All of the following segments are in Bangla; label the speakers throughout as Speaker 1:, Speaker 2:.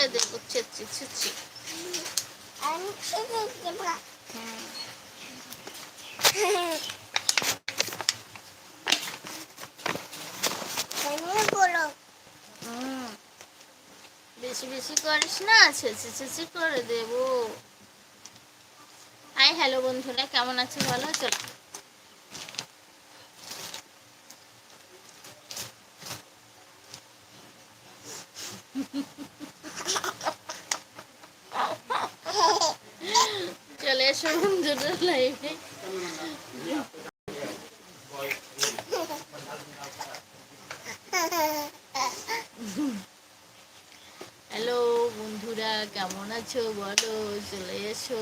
Speaker 1: করে দেবো
Speaker 2: বলো।
Speaker 1: হুম। বেশি বেশি করিস না ছেঁচে ছেঁচে করে দেবো। হাই হ্যালো বন্ধুরা কেমন আছো? ভালো চলো বন্ধুরা হ্যালো বন্ধুরা কেমন আছো? বলো চলে এসো।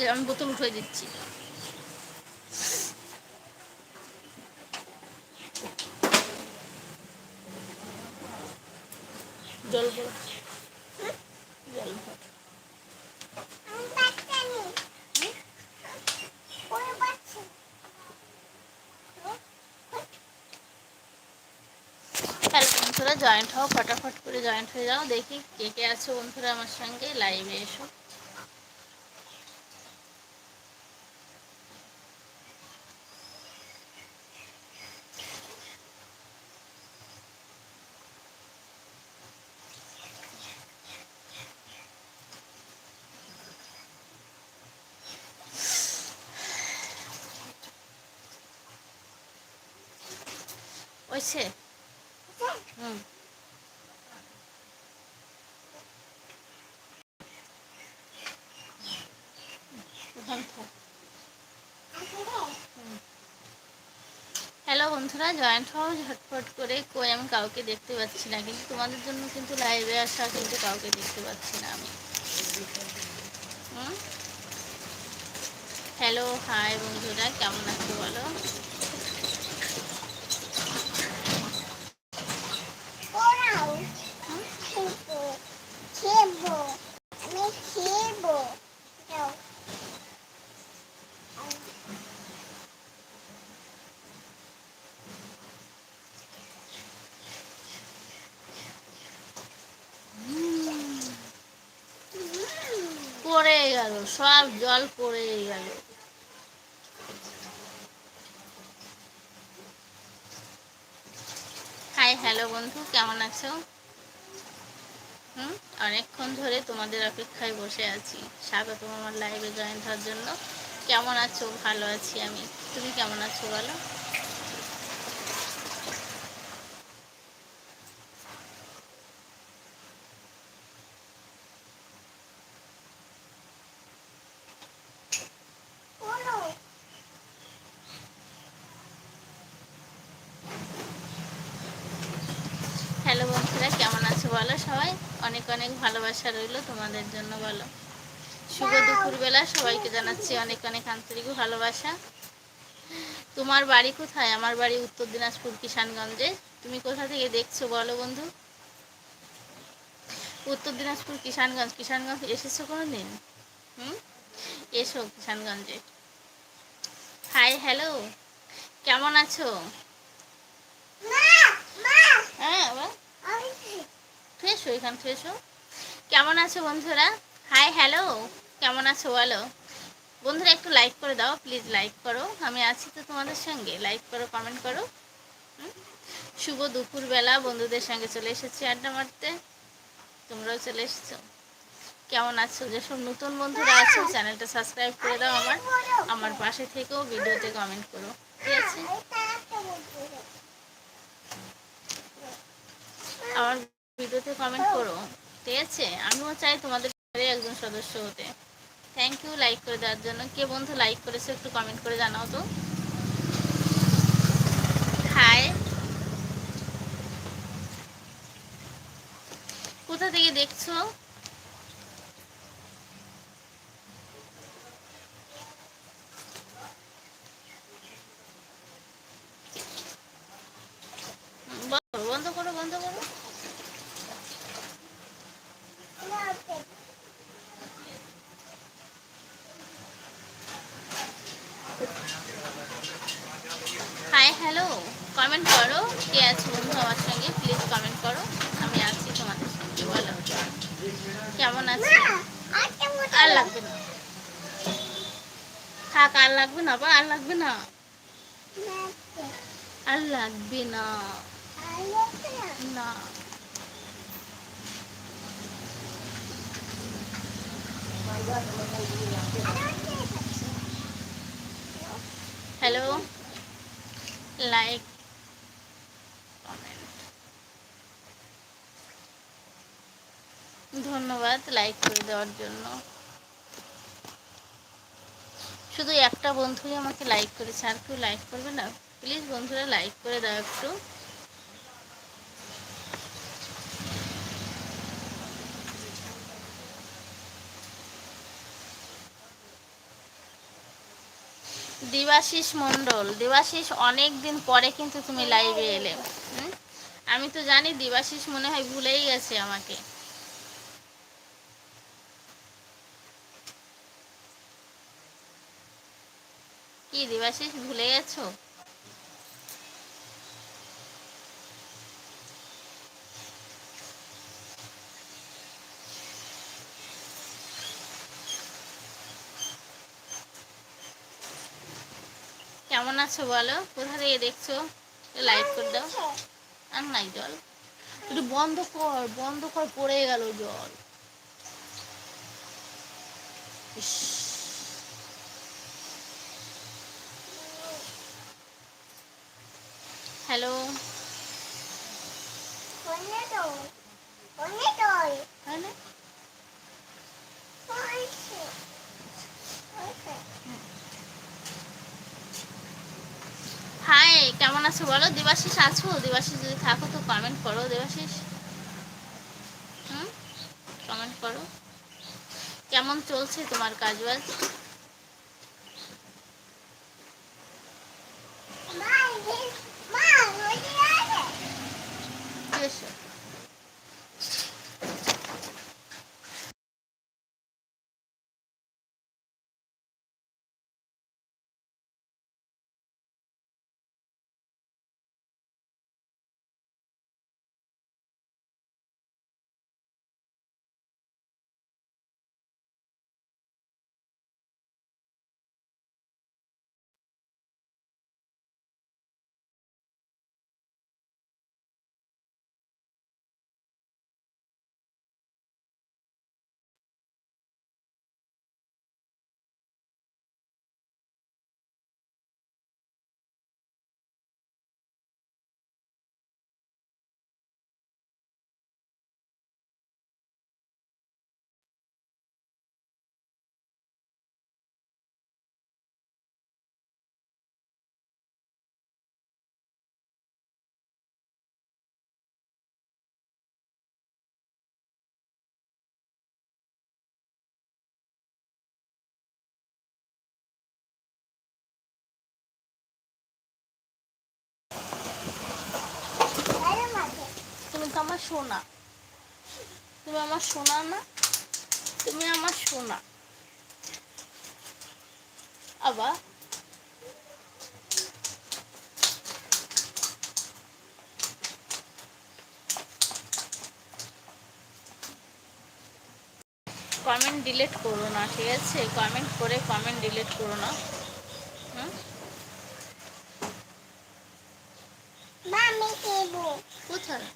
Speaker 1: আগে আমি বোতল উঠে দিচ্ছি। বন্ধুরা জয়েন্ট হও, ফটাফট করে জয়েন্ট হয়ে যাও। দেখি কে কে আছো বন্ধুরা আমার সঙ্গে লাইভে এসো। হুম। হ্যালো বন্ধুরা জয়েন্ট হও ঝটফট করে কই আমি কাউকে দেখতে পাচ্ছি না, কিন্তু তোমাদের জন্য কিন্তু লাইভে আসা কিন্তু কাউকে দেখতে পাচ্ছি না আমি। হ্যালো হাই বন্ধুরা, কেমন আছো বলো
Speaker 2: আমি খেলব যাও
Speaker 1: পড়ে গেল সব জল পড়ে গেল। হাই হ্যালো বন্ধু, কেমন আছো? হুম, অনেকক্ষণ ধরে তোমাদের অপেক্ষায় বসে আছি। স্বাগত আমার লাইভে জয়েন হওয়ার জন্য। কেমন আছো? ভালো আছি আমি। তুমি কেমন আছো বলো
Speaker 2: বলো
Speaker 1: হ্যালো বন্ধুরা কেমন আছো বলো সবাই অনেক অনেক ভালোবাসা রইল তোমাদের জন্য বলো। শুভ দুপুরবেলা সবাইকে জানাচ্ছি অনেক অনেক আন্তরিক ভালোবাসা। তোমার বাড়ি কোথায়? আমার বাড়ি উত্তর দিনাজপুর কিষানগঞ্জে। তুমি কোথা থেকে দেখছ বলো বন্ধু? উত্তর দিনাজপুর কিষানগঞ্জ। কিষানগঞ্জ এসেছ কোনো দিন হুম? এসো কিষানগঞ্জে। Hi hello. কেমন আছো? হ্যাঁ ফ্রেশ এখান ফ্রেশ কেমন আছো বন্ধুরা? হাই হ্যালো কেমন আছো বলো? বন্ধুরা, একটু লাইক করে দাও প্লিজ লাইক করো। আমি আছি তো তোমাদের সঙ্গে। লাইক করো কমেন্ট করো? শুভ দুপুরবেলা। বন্ধুদের সঙ্গে চলে এসেছি আড্ডা মারতে। তোমরাও চলে এসেছ। কেমন আছো? যেসব নতুন বন্ধুরা আছো, চ্যানেলটা সাবস্ক্রাইব করে দাও আমার। আমার পাশে থেকেও ভিডিওতে কমেন্ট করো। ঠিক আছে? আমার ভিডিওতে কমেন্ট করো। ঠিক আছে, আমিও চাই তোমাদের ঘরে একজন সদস্য হতে। থ্যাংক ইউ লাইক করে দেওয়ার জন্য। কে বন্ধু লাইক করেছে একটু কমেন্ট করে জানাও তো। হাই কোথা থেকে দেখছ বন্ধ করো, বন্ধ করো বন্ধ করো হাই হ্যালো কমেন্ট করো কে আছে বন্ধু আমার সঙ্গে প্লিজ কমেন্ট করো আমি আছি তোমাদের সঙ্গে বলো কেমন আছো? আর লাগবে না। থাক আর লাগবে না বা আর লাগবে না। আর লাগবে না। না? হ্যালো? লাইক ধন্যবাদ লাইক করে দেওয়ার জন্য। শুধু একটা বন্ধুই আমাকে লাইক করেছে, আর কেউ লাইক করবে না। প্লিজ বন্ধুরা লাইক করে দাও একটু। দেবাশিস মণ্ডল, দেবাশিস অনেক দিন পরে কিন্তু তুমি লাইভে এলে? আমি তো জানি দেবাশিস মনে হয় ভুলেই গেছে আমাকে। কি দেবাশিস ভুলে গেছো? কেমন আছো বলো? কোথা থেকে দেখছ? লাইক করে দাও। আর নাই জল। একটু বন্ধ কর বন্ধ কর পড়ে গেল জল। ইস, হ্যালো। হয় হাই কেমন আছো বলো? দেবাশিস আছো? দেবাশিস যদি থাকো তো কমেন্ট করো দেবাশিস। হুম? কমেন্ট করো। কেমন চলছে তোমার কাজ বাজ এসো তুমি তো আমার সোনা। তুমি আমার সোনা না তুমি আমার সোনা। আবার? কমেন্ট ডিলিট করো না ঠিক আছে? কমেন্ট করে কমেন্ট ডিলিট করো না। হুম? কোথায়?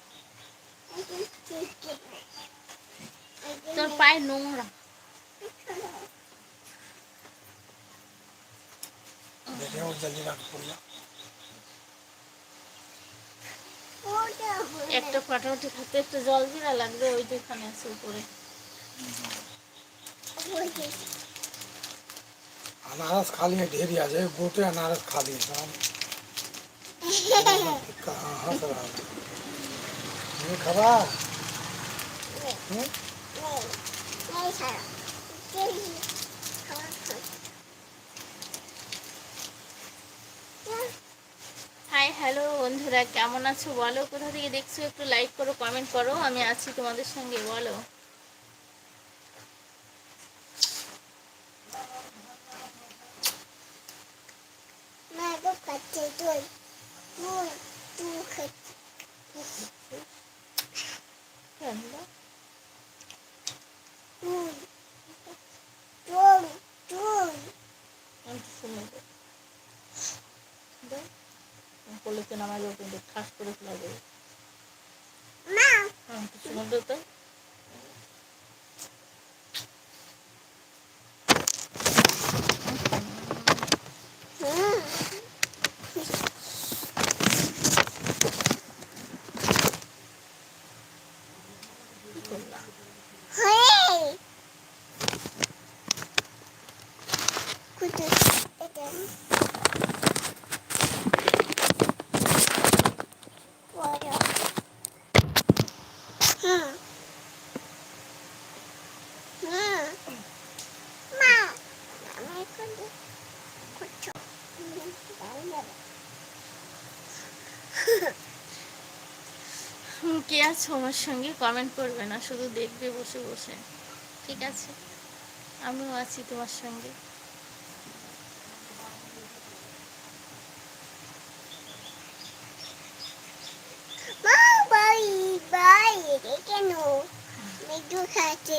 Speaker 1: তোর পায়ে নোংরা
Speaker 3: দেখে ওর জলদি রাখ পড়লো
Speaker 2: ওটা হলো
Speaker 1: একটা ফাটাফাটি খাতে একটু জল দিলা লাগবে ওই যে এখানে আছে উপরে
Speaker 2: ওটা
Speaker 3: अनारस खा लिए ढेरी आ जाए गोटे अनारस खा लिए शाम कहाँ हंस रहा है
Speaker 2: তুমি
Speaker 1: হাই হ্যালো বন্ধুরা, কেমন আছো? বলো, কোথা থেকে দেখছ? একটু লাইক করো কমেন্ট করো, আমি আছি তোমাদের সঙ্গে, বলো। কলেতে তো নামাজ কিন্তু ঠাস করে ফেলা যাবে
Speaker 2: माँ
Speaker 1: কিছু মধ্যে কে আছো আমার সঙ্গে? কমেন্ট করবে না, শুধু দেখবে বসে বসে। ঠিক আছে? আমিও আছি তোমার সঙ্গে।
Speaker 2: মা বাই বাই কেন?
Speaker 1: মিঠু খাচ্ছে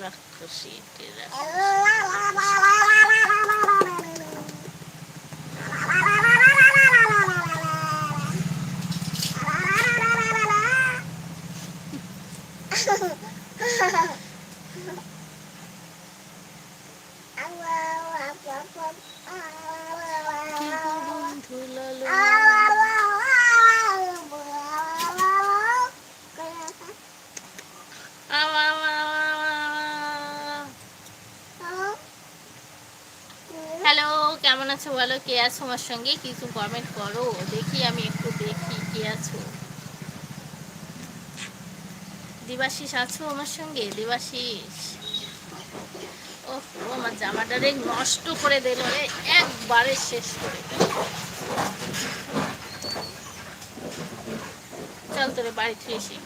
Speaker 1: Bak kusiyetine. Allah, Allah, Allah, Allah, Allah, Allah, কেমন আছো বলো? কে আছো আমার সঙ্গে? কিছু কমেন্ট করো। দেখি আমি একটু দেখি কে আছো। দিবাশিস আছো আমার সঙ্গে? দেবাশিস। ও আমার জামাটারে নষ্ট করে দিল রে। একবারে শেষ করে চল তোরে বাড়ি এসি